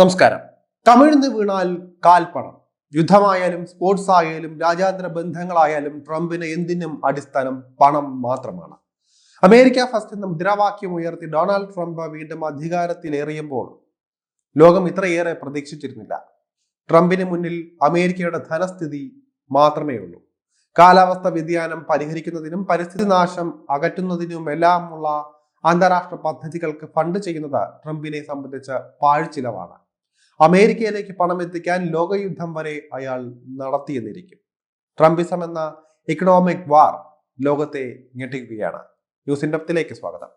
നമസ്കാരം. കമിഴ്ന്ന് വീണാൽ കാൽപ്പണം യുദ്ധമായാലും സ്പോർട്സ് ആയാലും രാജ്യാന്തര ബന്ധങ്ങളായാലും ട്രംപിന് എന്തിനും അടിസ്ഥാനം പണം മാത്രമാണ്. അമേരിക്ക ഫസ്റ്റ് എന്ന മുദ്രാവാക്യം ഉയർത്തി ഡൊണാൾഡ് ട്രംപ് വീണ്ടും അധികാരത്തിലേറിയപ്പോൾ ലോകം ഇത്രയേറെ പ്രതീക്ഷിച്ചിരുന്നില്ല. ട്രംപിന് മുന്നിൽ അമേരിക്കയുടെ ധനസ്ഥിതി മാത്രമേ ഉള്ളൂ കാലാവസ്ഥ വ്യതിയാനം പരിഹരിക്കുന്നതിനും പരിസ്ഥിതി നാശം അകറ്റുന്നതിനും അകറ്റുന്നതിനുമെല്ലാമുള്ള അന്താരാഷ്ട്ര പദ്ധതികൾക്ക് ഫണ്ട് ചെയ്യുന്നത് ട്രംപിനെ സംബന്ധിച്ച് പാഴ്ചിലവാണ്. അമേരിക്കയിലേക്ക് പണം എത്തിക്കാൻ ലോകയുദ്ധം വരെ അയാൾ നടത്തിയെന്നിരിക്കും. ട്രംപിസം എന്ന ഇക്കണോമിക് വാർ ലോകത്തെ ഞെട്ടിക്കുകയാണ്. ന്യൂസ് ഇൻഡപ്തിലേക്ക് സ്വാഗതം.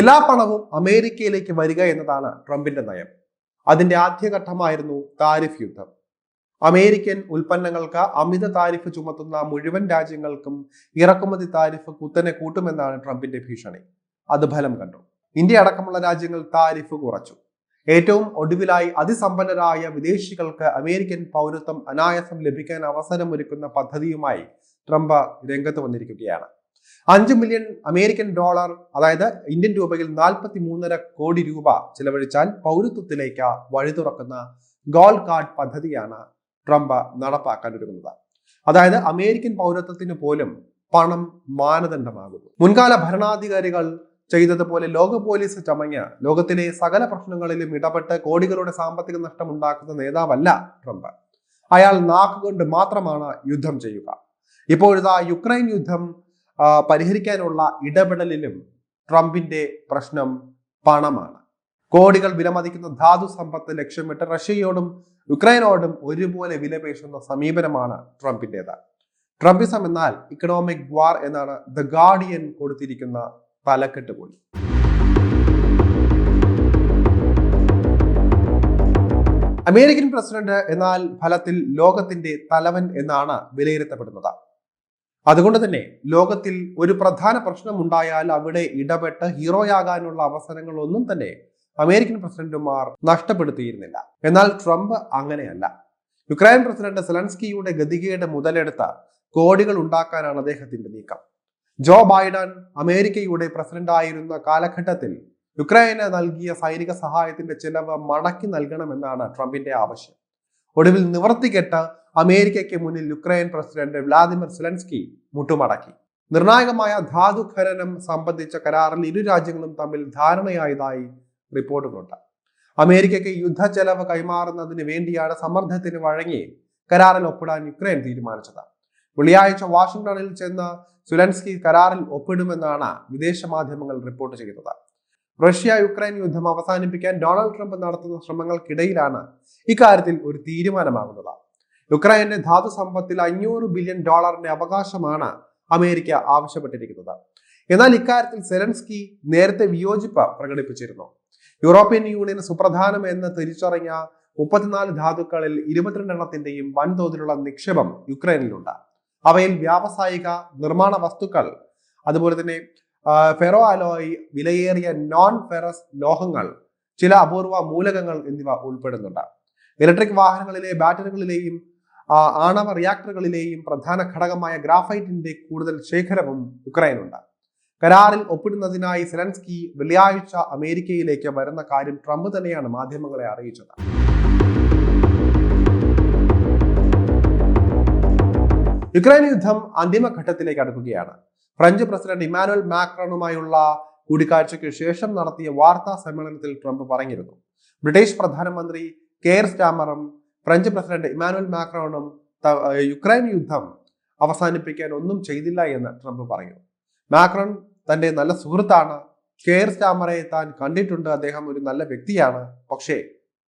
എല്ലാ പണവും അമേരിക്കയിലേക്ക് വരിക എന്നതാണ് ട്രംപിന്റെ നയം. അതിന്റെ ആദ്യഘട്ടമായിരുന്നു താരിഫ് യുദ്ധം. അമേരിക്കൻ ഉൽപ്പന്നങ്ങൾക്ക് അമിത താരിഫ് ചുമത്തുന്ന മുഴുവൻ രാജ്യങ്ങൾക്കും ഇറക്കുമതി താരിഫ് കുത്തനെ കൂട്ടുമെന്നാണ് ട്രംപിന്റെ ഭീഷണി. അത് ഫലം കണ്ടു. ഇന്ത്യ അടക്കമുള്ള രാജ്യങ്ങൾ താരിഫ് കുറച്ചു. ഏറ്റവും ഒടുവിലായി അതിസമ്പന്നരായ വിദേശികൾക്ക് അമേരിക്കൻ പൗരത്വം അനായാസം ലഭിക്കാൻ അവസരമൊരുക്കുന്ന പദ്ധതിയുമായി ട്രംപ് രംഗത്ത് വന്നിരിക്കുകയാണ്. അഞ്ച് മില്യൺ അമേരിക്കൻ ഡോളർ അതായത് ഇന്ത്യൻ രൂപയിൽ നാൽപ്പത്തി മൂന്നര കോടി രൂപ ചിലവഴിച്ചാൽ പൗരത്വത്തിലേക്ക് വഴി തുറക്കുന്ന ഗോൾ കാർഡ് പദ്ധതിയാണ് ട്രംപ് നടപ്പാക്കാൻ ഒരുങ്ങുന്നത് അതായത് അമേരിക്കൻ പൗരത്വത്തിന് പോലും പണം മാനദണ്ഡമാകുന്നു. മുൻകാല ഭരണാധികാരികൾ ചെയ്തതുപോലെ ലോക പോലീസ് ചമഞ്ഞ് ലോകത്തിലെ സകല പ്രശ്നങ്ങളിലും ഇടപെട്ട് കോടികളുടെ സാമ്പത്തിക നഷ്ടം ഉണ്ടാക്കുന്ന നേതാവല്ല ട്രംപ്. അയാൾ നാക്കുകൊണ്ട് മാത്രമാണ് യുദ്ധം ചെയ്യുക. ഇപ്പോഴത്തെ യുക്രൈൻ യുദ്ധം പരിഹരിക്കാനുള്ള ഇടപെടലിലും ട്രംപിന്റെ പ്രശ്നം പണമാണ്. കോടികൾ വിലമതിക്കുന്ന ധാതു സമ്പത്ത് ലക്ഷ്യമിട്ട് റഷ്യയോടും യുക്രൈനോടും ഒരുപോലെ വിലപേശുന്ന സമീപനമാണ് ട്രംപിന്റെത് ട്രംപിസം എന്നാൽ ഇക്കണോമിക് വാർ എന്നാണ് ദ ഗാർഡിയൻ കൊടുത്തിരിക്കുന്ന തലക്കെട്ട് പോലും. അമേരിക്കൻ പ്രസിഡന്റ് എന്നാൽ ഫലത്തിൽ ലോകത്തിന്റെ തലവൻ എന്നാണ് വിലയിരുത്തപ്പെടുന്നത്. അതുകൊണ്ട് തന്നെ ലോകത്തിൽ ഒരു പ്രധാന പ്രശ്നം ഉണ്ടായാൽ അവിടെ ഇടപെട്ട് ഹീറോയാകാനുള്ള അവസരങ്ങളൊന്നും തന്നെ അമേരിക്കൻ പ്രസിഡന്റുമാർ നഷ്ടപ്പെടുത്തിയിരുന്നില്ല. എന്നാൽ ട്രംപ് അങ്ങനെയല്ല. യുക്രൈൻ പ്രസിഡന്റ് സെലൻസ്കിയുടെ ഗതികേട് മുതലെടുത്ത കോടികൾ ഉണ്ടാക്കാനാണ് അദ്ദേഹത്തിന്റെ നീക്കം. ജോ ബൈഡൻ അമേരിക്കയുടെ പ്രസിഡന്റായിരുന്ന കാലഘട്ടത്തിൽ യുക്രൈന് നൽകിയ സൈനിക സഹായത്തിന്റെ ചെലവ് മടക്കി നൽകണമെന്നാണ് ട്രംപിന്റെ ആവശ്യം. ഒടുവിൽ നിവർത്തികെട്ട് അമേരിക്കയ്ക്ക് മുന്നിൽ യുക്രൈൻ പ്രസിഡന്റ് വ്ളാദിമിർ സെലൻസ്കി മുട്ടുമടക്കി. നിർണായകമായ ധാതു ഖനനം സംബന്ധിച്ച കരാറിൽ ഇരു രാജ്യങ്ങളും തമ്മിൽ ധാരണയായതായി റിപ്പോർട്ടുകളുണ്ട്. അമേരിക്കയ്ക്ക് യുദ്ധ ചെലവ് കൈമാറുന്നതിന് വേണ്ടിയാണ് സമ്മർദ്ദത്തിന് വഴങ്ങി കരാറിൽ ഒപ്പിടാൻ യുക്രൈൻ തീരുമാനിച്ചത്. വെള്ളിയാഴ്ച വാഷിംഗ്ടണിൽ ചെന്ന് സുലൻസ്കി കരാറിൽ ഒപ്പിടുമെന്നാണ് വിദേശ മാധ്യമങ്ങൾ റിപ്പോർട്ട് ചെയ്തത് റഷ്യ യുക്രൈൻ യുദ്ധം അവസാനിപ്പിക്കാൻ ഡൊണാൾഡ് ട്രംപ് നടത്തുന്ന ശ്രമങ്ങൾക്കിടയിലാണ് ഇക്കാര്യത്തിൽ ഒരു തീരുമാനമാകുന്നത്. യുക്രൈന്റെ ധാതു സമ്പത്തിൽ അഞ്ഞൂറ് ബില്യൺ ഡോളറിന്റെ അവകാശമാണ് അമേരിക്ക ആവശ്യപ്പെട്ടിരിക്കുന്നത്. എന്നാൽ ഇക്കാര്യത്തിൽ സെലൻസ്കി നേരത്തെ വിയോജിപ്പ് പ്രകടിപ്പിച്ചിരുന്നു. യൂറോപ്യൻ യൂണിയൻ സുപ്രധാനം എന്ന് തിരിച്ചറിഞ്ഞ മുപ്പത്തിനാല് ധാതുക്കളിൽ ഇരുപത്തിരണ്ടെണ്ണത്തിന്റെയും വൻതോതിലുള്ള നിക്ഷേപം യുക്രൈനിലുണ്ട്. അവയിൽ വ്യാവസായിക നിർമ്മാണ വസ്തുക്കൾ അതുപോലെ തന്നെ ഫെറോ അലോയി വിലയേറിയ നോൺ ഫെറസ് ലോഹങ്ങൾ ചില അപൂർവ മൂലകങ്ങൾ എന്നിവ ഉൾപ്പെടുന്നുണ്ട്. ഇലക്ട്രിക് വാഹനങ്ങളിലെ ബാറ്ററികളിലെയും ആണവ റിയാക്ടറുകളിലെയും പ്രധാന ഘടകമായ ഗ്രാഫൈറ്റിന്റെ കൂടുതൽ ശേഖരവും യുക്രൈനുണ്ട്. കരാറിൽ ഒപ്പിടുന്നതിനായി സെലൻസ്കി വെള്ളിയാഴ്ച അമേരിക്കയിലേക്ക് വരുന്ന കാര്യം ട്രംപ് തന്നെയാണ് മാധ്യമങ്ങളെ അറിയിച്ചത്. യുക്രൈൻ യുദ്ധം അന്തിമഘട്ടത്തിലേക്ക് അടുക്കുകയാണ്. ഫ്രഞ്ച് പ്രസിഡന്റ് ഇമാനുവൽ മാക്രോണുമായുള്ള കൂടിക്കാഴ്ചയ്ക്ക് ശേഷം നടത്തിയ വാർത്താ സമ്മേളനത്തിൽ ട്രംപ് പറഞ്ഞിരുന്നു. ബ്രിട്ടീഷ് പ്രധാനമന്ത്രി കെയർ സ്റ്റാമറും ഫ്രഞ്ച് പ്രസിഡന്റ് ഇമാനുവൽ മാക്രോണും യുക്രൈൻ യുദ്ധം അവസാനിപ്പിക്കാൻ ഒന്നും ചെയ്തില്ല എന്ന് ട്രംപ് പറഞ്ഞു. മാക്രോൺ തന്റെ നല്ല സുഹൃത്താണ്. കെയർ സ്റ്റാമറയെ താൻ കണ്ടിട്ടുണ്ട്. അദ്ദേഹം ഒരു നല്ല വ്യക്തിയാണ്. പക്ഷേ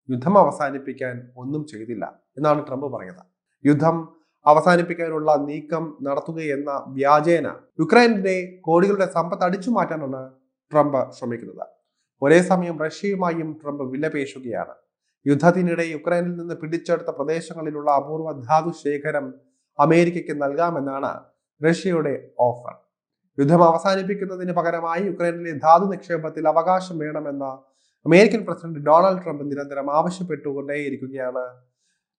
യുദ്ധം അവസാനിപ്പിക്കാൻ ഒന്നും ചെയ്തില്ല എന്നാണ് ട്രംപ് പറഞ്ഞത്. യുദ്ധം അവസാനിപ്പിക്കാനുള്ള നീക്കം നടത്തുകയെന്ന വ്യാജേന യുക്രൈനിന്റെ കോടികളുടെ സമ്പത്ത് അടിച്ചു മാറ്റാനാണ് ട്രംപ് ശ്രമിക്കുന്നത്. ഒരേ സമയം റഷ്യയുമായും ട്രംപ് വിലപേശുകയാണ്. യുദ്ധത്തിനിടെ യുക്രൈനിൽ നിന്ന് പിടിച്ചെടുത്ത പ്രദേശങ്ങളിലുള്ള അപൂർവ ധാതു ശേഖരം അമേരിക്കയ്ക്ക് നൽകാമെന്നാണ് റഷ്യയുടെ ഓഫർ. യുദ്ധം അവസാനിപ്പിക്കുന്നതിന് പകരമായി യുക്രൈനിലെ ധാതു നിക്ഷേപത്തിൽ അവകാശം വേണമെന്ന അമേരിക്കൻ പ്രസിഡന്റ് ഡൊണാൾഡ് ട്രംപ് നിരന്തരം ആവശ്യപ്പെട്ടുകൊണ്ടേയിരിക്കുകയാണ്.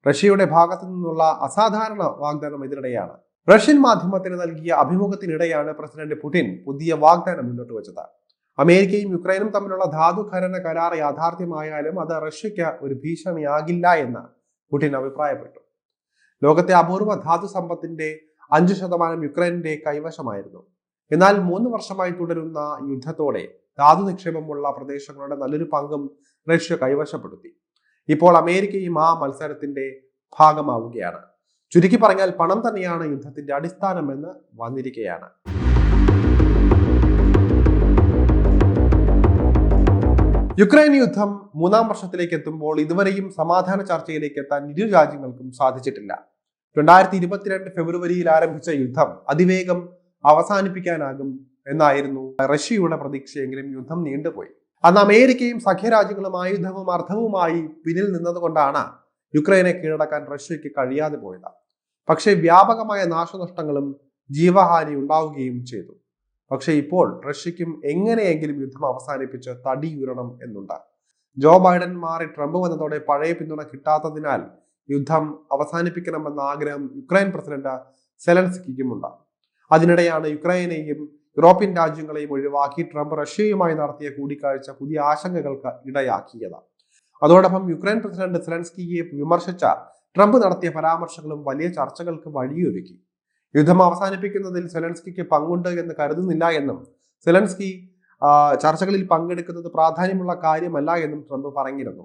റഷ്യയുടെ ഭാഗത്തു നിന്നുള്ള അസാധാരണ വാഗ്ദാനം ഇതിനിടെയാണ്. റഷ്യൻ മാധ്യമത്തിന് നൽകിയ അഭിമുഖത്തിനിടെയാണ് പ്രസിഡന്റ് പുടിൻ പുതിയ വാഗ്ദാനം മുന്നോട്ട് വെച്ചത്. അമേരിക്കയും യുക്രൈനും തമ്മിലുള്ള ധാതു ഖനന കരാർ യാഥാർത്ഥ്യമായാലും അത് റഷ്യയ്ക്ക് ഒരു ഭീഷണിയാകില്ല എന്ന് പുടിൻ അഭിപ്രായപ്പെട്ടു. ലോകത്തെ അപൂർവ ധാതു സമ്പത്തിന്റെ അഞ്ചു ശതമാനം യുക്രൈനിന്റെ കൈവശമായിരുന്നു. എന്നാൽ മൂന്ന് വർഷമായി തുടരുന്ന യുദ്ധത്തോടെ ധാതു നിക്ഷേപമുള്ള പ്രദേശങ്ങളുടെ നല്ലൊരു പങ്കും റഷ്യ കൈവശപ്പെടുത്തി. ഇപ്പോൾ അമേരിക്കയും ആ മത്സരത്തിന്റെ ഭാഗമാവുകയാണ്. ചുരുക്കി പറഞ്ഞാൽ പണം തന്നെയാണ് യുദ്ധത്തിന്റെ അടിസ്ഥാനമെന്ന് വന്നിരിക്കുകയാണ് യുക്രൈൻ യുദ്ധം മൂന്നാം വർഷത്തിലേക്ക് എത്തുമ്പോൾ ഇതുവരെയും സമാധാന ചർച്ചയിലേക്ക് എത്താൻ ഇരു രാജ്യങ്ങൾക്കും സാധിച്ചിട്ടില്ല. രണ്ടായിരത്തി ഇരുപത്തിരണ്ട് ഫെബ്രുവരിയിൽ ആരംഭിച്ച യുദ്ധം അതിവേഗം അവസാനിപ്പിക്കാനാകും എന്നായിരുന്നു റഷ്യയുടെ പ്രതീക്ഷയെങ്കിലും യുദ്ധം നീണ്ടുപോയി. അന്ന് അമേരിക്കയും സഖ്യരാജ്യങ്ങളും ആയുധവും അർത്ഥവുമായി പിന്നിൽ നിന്നതുകൊണ്ടാണ് യുക്രൈനെ കീഴടക്കാൻ റഷ്യയ്ക്ക് കഴിയാതെ പോയത്. പക്ഷേ വ്യാപകമായ നാശനഷ്ടങ്ങളും ജീവഹാനി ഉണ്ടാവുകയും ചെയ്തു. പക്ഷേ ഇപ്പോൾ റഷ്യയ്ക്കും എങ്ങനെയെങ്കിലും യുദ്ധം അവസാനിപ്പിച്ച് തടിയുരണം എന്നുണ്ട്. ജോ ബൈഡൻ മാറി ട്രംപ് വന്നതോടെ പഴയ പിന്തുണ കിട്ടാത്തതിനാൽ യുദ്ധം അവസാനിപ്പിക്കണമെന്ന ആഗ്രഹം യുക്രൈൻ പ്രസിഡന്റ് സെലൻസ്കിക്കുമുണ്ട്. അതിനിടെയാണ് യുക്രൈനെയും യൂറോപ്യൻ രാജ്യങ്ങളെയും ഒഴിവാക്കി ട്രംപ് റഷ്യയുമായി നടത്തിയ കൂടിക്കാഴ്ച പുതിയ ആശങ്കകൾക്ക് ഇടയാക്കിയത്. അതോടൊപ്പം യുക്രൈൻ പ്രസിഡന്റ് സെലൻസ്കിയെ വിമർശിച്ച ട്രംപ് നടത്തിയ പരാമർശങ്ങളും വലിയ ചർച്ചകൾക്ക് വഴിയൊരുക്കി. യുദ്ധം അവസാനിപ്പിക്കുന്നതിൽ സെലൻസ്കിക്ക് പങ്കുണ്ട് എന്ന് കരുതുന്നില്ല എന്നും സെലൻസ്കി ചർച്ചകളിൽ പങ്കെടുക്കുന്നത് പ്രാധാന്യമുള്ള കാര്യമല്ല എന്നും ട്രംപ് പറഞ്ഞിരുന്നു.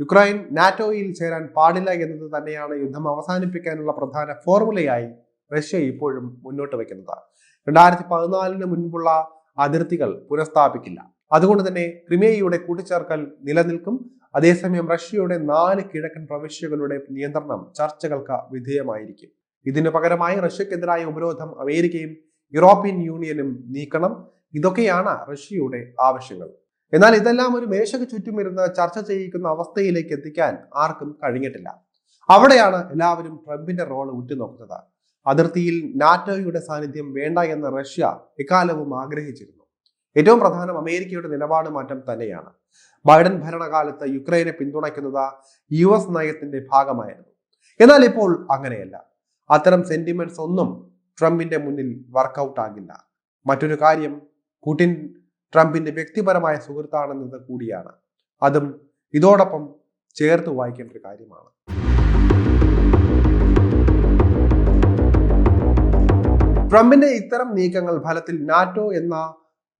യുക്രൈൻ നാറ്റോയിൽ ചേരാൻ പാടില്ല എന്നത് തന്നെയാണ് യുദ്ധം അവസാനിപ്പിക്കാനുള്ള പ്രധാന ഫോർമുലയായി റഷ്യ ഇപ്പോഴും മുന്നോട്ട് വയ്ക്കുന്നത് രണ്ടായിരത്തി പതിനാലിന് മുൻപുള്ള അതിർത്തികൾ പുനഃസ്ഥാപിക്കില്ല. അതുകൊണ്ട് തന്നെ ക്രിമിയയുടെ കൂട്ടിച്ചേർക്കൽ നിലനിൽക്കും. അതേസമയം റഷ്യയുടെ നാല് കിഴക്കൻ പ്രവിശ്യകളുടെ നിയന്ത്രണം ചർച്ചകൾക്ക് വിധേയമായിരിക്കും. ഇതിനു പകരമായി റഷ്യക്കെതിരായ ഉപരോധം അമേരിക്കയും യൂറോപ്യൻ യൂണിയനും നീക്കണം. ഇതൊക്കെയാണ് റഷ്യയുടെ ആവശ്യങ്ങൾ. എന്നാൽ ഇതെല്ലാം ഒരു മേശയ്ക്ക് ചുറ്റും ഇരുന്ന് ചർച്ച ചെയ്യിക്കുന്ന അവസ്ഥയിലേക്ക് എത്തിക്കാൻ ആർക്കും കഴിഞ്ഞിട്ടില്ല. അവിടെയാണ് എല്ലാവരും ട്രംപിന്റെ റോൾ ഉറ്റുനോക്കുന്നത്. അതിർത്തിയിൽ നാറ്റോയുടെ സാന്നിധ്യം വേണ്ട എന്ന് റഷ്യ എക്കാലവും ആഗ്രഹിച്ചിരുന്നു. ഏറ്റവും പ്രധാനം അമേരിക്കയുടെ നിലപാട് മാറ്റം തന്നെയാണ്. ബൈഡൻ ഭരണകാലത്ത് യുക്രൈനെ പിന്തുണയ്ക്കുന്നത് യു എസ് നയത്തിന്റെ ഭാഗമായിരുന്നു. എന്നാൽ ഇപ്പോൾ അങ്ങനെയല്ല. അത്തരം സെന്റിമെന്റ്സ് ഒന്നും ട്രംപിന്റെ മുന്നിൽ വർക്കൗട്ട് ആകില്ല. മറ്റൊരു കാര്യം പുടിൻ ട്രംപിന്റെ വ്യക്തിപരമായ സുഹൃത്താണെന്നത് കൂടിയാണ്. അതും ഇതോടൊപ്പം ചേർത്ത് വായിക്കേണ്ട ഒരു കാര്യമാണ്. ട്രംപിന്റെ ഇത്തരം നീക്കങ്ങൾ ഫലത്തിൽ നാറ്റോ എന്ന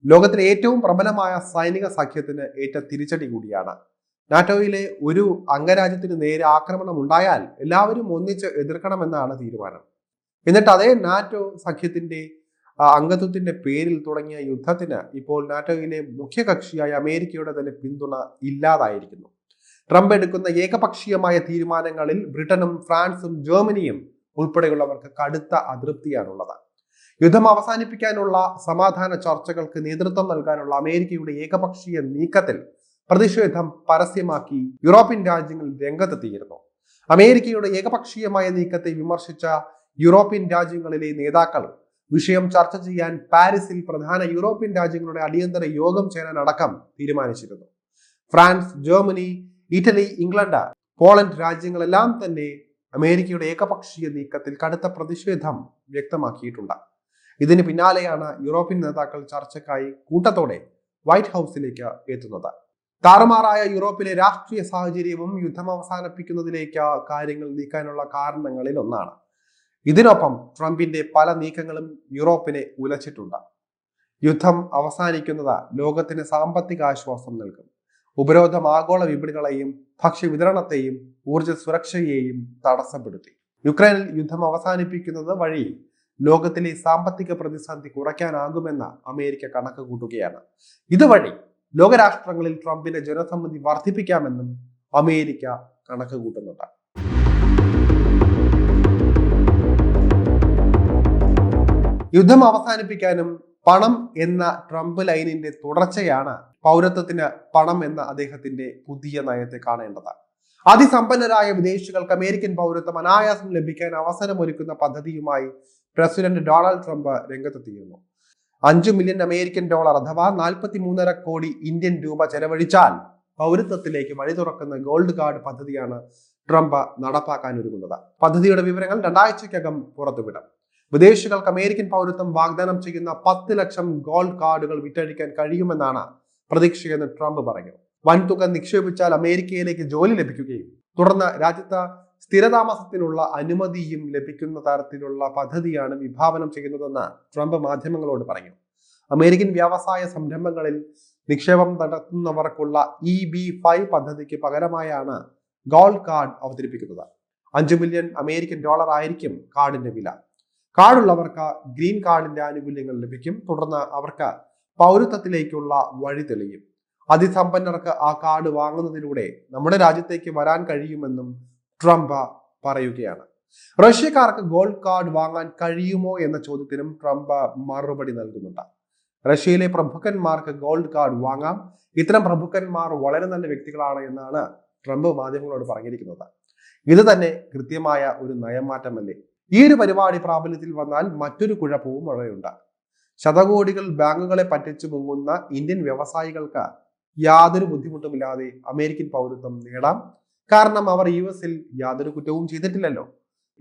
ലോകത്തിലെ ഏറ്റവും പ്രബലമായ സൈനിക സഖ്യത്തിന് ഏറ്റ തിരിച്ചടി കൂടിയാണ്. നാറ്റോയിലെ ഒരു അംഗരാജ്യത്തിന് നേരെ ആക്രമണം ഉണ്ടായാൽ എല്ലാവരും ഒന്നിച്ച് എതിർക്കണമെന്നാണ് തീരുമാനം. എന്നിട്ട് അതേ നാറ്റോ സഖ്യത്തിന്റെ അംഗത്വത്തിന്റെ പേരിൽ തുടങ്ങിയ യുദ്ധത്തിന് ഇപ്പോൾ നാറ്റോയിലെ മുഖ്യ കക്ഷിയായ അമേരിക്കയുടെ തന്നെ പിന്തുണ ഇല്ലാതായിരിക്കുന്നു. ട്രംപ് എടുക്കുന്ന ഏകപക്ഷീയമായ തീരുമാനങ്ങളിൽ ബ്രിട്ടനും ഫ്രാൻസും ജർമ്മനിയും ഉൾപ്പെടെയുള്ളവർക്ക് കടുത്ത അതൃപ്തിയാണുള്ളത്. യുദ്ധം അവസാനിപ്പിക്കാനുള്ള സമാധാന ചർച്ചകൾക്ക് നേതൃത്വം നൽകാനുള്ള അമേരിക്കയുടെ ഏകപക്ഷീയ നീക്കത്തിൽ പ്രതിഷേധം പരസ്യമാക്കി യൂറോപ്യൻ രാജ്യങ്ങൾ രംഗത്തെത്തിയിരുന്നു. അമേരിക്കയുടെ ഏകപക്ഷീയമായ നീക്കത്തെ വിമർശിച്ച യൂറോപ്യൻ രാജ്യങ്ങളിലെ നേതാക്കൾ വിഷയം ചർച്ച ചെയ്യാൻ പാരീസിൽ പ്രധാന യൂറോപ്യൻ രാജ്യങ്ങളുടെ അടിയന്തര യോഗം ചേരാൻ അടക്കം തീരുമാനിച്ചിരുന്നു. France Germany Italy England Poland രാജ്യങ്ങളെല്ലാം തന്നെ അമേരിക്കയുടെ ഏകപക്ഷീയ നീക്കത്തിൽ കടുത്ത പ്രതിഷേധം വ്യക്തമാക്കിയിട്ടുണ്ട്. ഇതിന് പിന്നാലെയാണ് യൂറോപ്യൻ നേതാക്കൾ ചർച്ചയ്ക്കായി കൂട്ടത്തോടെ വൈറ്റ് ഹൗസിലേക്ക് എത്തുന്നത്. താറുമാറായ യൂറോപ്പിലെ രാഷ്ട്രീയ സാഹചര്യവും യുദ്ധം അവസാനിപ്പിക്കുന്നതിലേക്ക് കാര്യങ്ങൾ നീക്കാനുള്ള കാരണങ്ങളിൽ ഒന്നാണ്. ഇതിനൊപ്പം ട്രംപിന്റെ പല നീക്കങ്ങളും യൂറോപ്പിനെ ഉലച്ചിട്ടുണ്ട്. യുദ്ധം അവസാനിക്കുന്നത് ലോകത്തിന് സാമ്പത്തിക ആശ്വാസം നൽകും. ഉപരോധം ആഗോള വിപണികളെയും ഭക്ഷ്യവിതരണത്തെയും ഊർജ സുരക്ഷയെയും തടസ്സപ്പെടുത്തി. യുക്രൈനിൽ യുദ്ധം അവസാനിപ്പിക്കുന്നത് വഴി ലോകത്തിലെ സാമ്പത്തിക പ്രതിസന്ധി കുറയ്ക്കാനാകുമെന്ന് അമേരിക്ക കണക്ക് കൂട്ടുകയാണ്. ഇതുവഴി ലോകരാഷ്ട്രങ്ങളിൽ ട്രംപിന്റെ ജനസമ്മതി വർദ്ധിപ്പിക്കാമെന്നും അമേരിക്ക കണക്ക് കൂട്ടുന്നുണ്ട്. യുദ്ധം അവസാനിപ്പിക്കാനും പണം എന്ന ട്രംപ് ലൈനിന്റെ തുടർച്ചയാണ് പൗരത്വത്തിന് പണം എന്ന അദ്ദേഹത്തിന്റെ പുതിയ നയത്തെ കാണേണ്ടത്. അതിസമ്പന്നരായ വിദേശികൾക്ക് അമേരിക്കൻ പൗരത്വം അനായാസം ലഭിക്കാൻ അവസരമൊരുക്കുന്ന പദ്ധതിയുമായി പ്രസിഡന്റ് ഡൊണാൾഡ് ട്രംപ് രംഗത്തെത്തിയിരുന്നു. അഞ്ചു മില്യൺ അമേരിക്കൻ ഡോളർ അഥവാ നാൽപ്പത്തി മൂന്നര കോടി ഇന്ത്യൻ രൂപ ചെലവഴിച്ചാൽ പൗരത്വത്തിലേക്ക് വഴി തുറക്കുന്ന ഗോൾഡ് കാർഡ് പദ്ധതിയാണ് ട്രംപ് നടപ്പാക്കാൻ ഒരുങ്ങുന്നത്. പദ്ധതിയുടെ വിവരങ്ങൾ രണ്ടാഴ്ചക്കകം പുറത്തുവിടും. വിദേശികൾക്ക് അമേരിക്കൻ പൗരത്വം വാഗ്ദാനം ചെയ്യുന്ന പത്ത് ലക്ഷം ഗോൾഡ് കാർഡുകൾ വിറ്റഴിക്കാൻ കഴിയുമെന്നാണ് പ്രതീക്ഷയെന്ന് ട്രംപ് പറഞ്ഞു. വൻതുക നിക്ഷേപിച്ചാൽ അമേരിക്കയിലേക്ക് ജോലി ലഭിക്കുകയും തുടർന്ന് രാജ്യത്ത് സ്ഥിരതാമസത്തിനുള്ള അനുമതിയും ലഭിക്കുന്ന തരത്തിലുള്ള പദ്ധതിയാണ് വിഭാവനം ചെയ്യുന്നതെന്ന് ട്രംപ് മാധ്യമങ്ങളോട് പറഞ്ഞു. അമേരിക്കൻ വ്യവസായ സംരംഭങ്ങളിൽ നിക്ഷേപം നടത്തുന്നവർക്കുള്ള ഇ ബി ഫൈവ് പദ്ധതിക്ക് പകരമായാണ് ഗോൾഡ് കാർഡ് അവതരിപ്പിക്കുന്നത്. അഞ്ചു മില്യൺ അമേരിക്കൻ ഡോളർ ആയിരിക്കും കാർഡിന്റെ വില. കാർഡുള്ളവർക്ക് ഗ്രീൻ കാർഡിന്റെ ആനുകൂല്യങ്ങൾ ലഭിക്കും. തുടർന്ന് അവർക്ക് പൗരത്വത്തിലേക്കുള്ള വഴി തെളിയും. അതിസമ്പന്നർക്ക് ആ കാർഡ് വാങ്ങുന്നതിലൂടെ നമ്മുടെ രാജ്യത്തേക്ക് വരാൻ കഴിയുമെന്നും ട്രംപ് പറയുകയാണ്. റഷ്യക്കാർക്ക് ഗോൾഡ് കാർഡ് വാങ്ങാൻ കഴിയുമോ എന്ന ചോദ്യത്തിനും ട്രംപ് മറുപടി നൽകുന്നുണ്ട്. റഷ്യയിലെ പ്രഭുക്കന്മാർക്ക് ഗോൾഡ് കാർഡ് വാങ്ങാം. ഇത്തരം പ്രഭുക്കന്മാർ വളരെ നല്ല വ്യക്തികളാണ് എന്നാണ് ട്രംപ് മാധ്യമങ്ങളോട് പറഞ്ഞിരിക്കുന്നത്. ഇത് തന്നെ കൃത്യമായ ഒരു നയമാറ്റമല്ലേ? ഈ ഒരു പരിപാടി പ്രാബല്യത്തിൽ വന്നാൽ മറ്റൊരു കുഴപ്പവും വളരെയുണ്ട് ശതകോടികൾ ബാങ്കുകളെ പറ്റിച്ചു മുങ്ങുന്ന ഇന്ത്യൻ വ്യവസായികൾക്ക് യാതൊരു ബുദ്ധിമുട്ടുമില്ലാതെ അമേരിക്കൻ പൗരത്വം നേടാം. കാരണം അവർ യു എസിൽ യാതൊരു കുറ്റവും ചെയ്തിട്ടില്ലല്ലോ.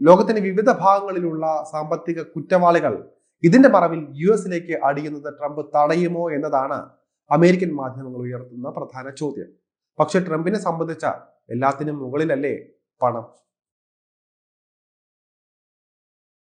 ലോകത്തിന്റെ വിവിധ ഭാഗങ്ങളിലുള്ള സാമ്പത്തിക കുറ്റവാളികൾ ഇതിന്റെ മറവിൽ യു എസിലേക്ക് അടിയുന്നത് ട്രംപ് തടയുമോ എന്നതാണ് അമേരിക്കൻ മാധ്യമങ്ങൾ ഉയർത്തുന്ന പ്രധാന ചോദ്യം. പക്ഷെ ട്രംപിനെ സംബന്ധിച്ച എല്ലാത്തിനും മുകളിലല്ലേ പണം?